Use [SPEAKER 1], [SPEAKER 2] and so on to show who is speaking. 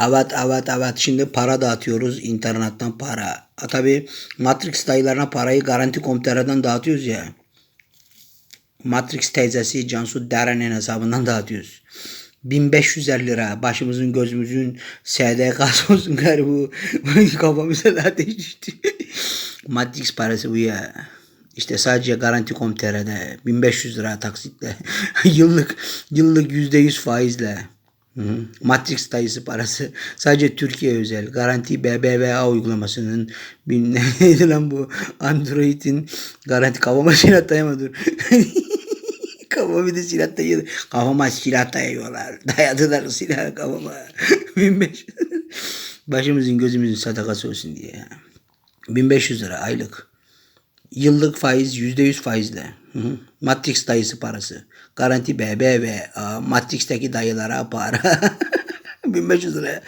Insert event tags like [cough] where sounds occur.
[SPEAKER 1] Evet evet evet şimdi para dağıtıyoruz internetten para. Ha, tabii Matrix dayılarına parayı Garanti Komtera'dan dağıtıyoruz ya. Matrix teyzesi Cansu Deren'in hesabından dağıtıyoruz. 1550 lira başımızın gözümüzün SDK'sı olsun gari bu. [laughs] Kafamıza da ateş düştü. Matrix parası bu ya. İşte sadece Garanti Komtera'da 1500 lira taksitle. [laughs] yıllık yıllık %100 faizle. Matrix dayısı parası. [laughs] Sadece Türkiye özel. Garanti BBVA uygulamasının bir [laughs] neydi lan bu? Android'in garanti kafama [laughs] silah dayama dur. kafama bir de silah dayıyor. Kafama silah dayıyorlar. Dayadılar silah kafama. 1500 Başımızın gözümüzün sadakası olsun diye. ya. 1500 lira aylık. Yıllık faiz %100 faizle. Hı hı. Matrix dayısı parası. Garanti BBVA. Matrix'teki dayılara para. [laughs] 1500 liraya.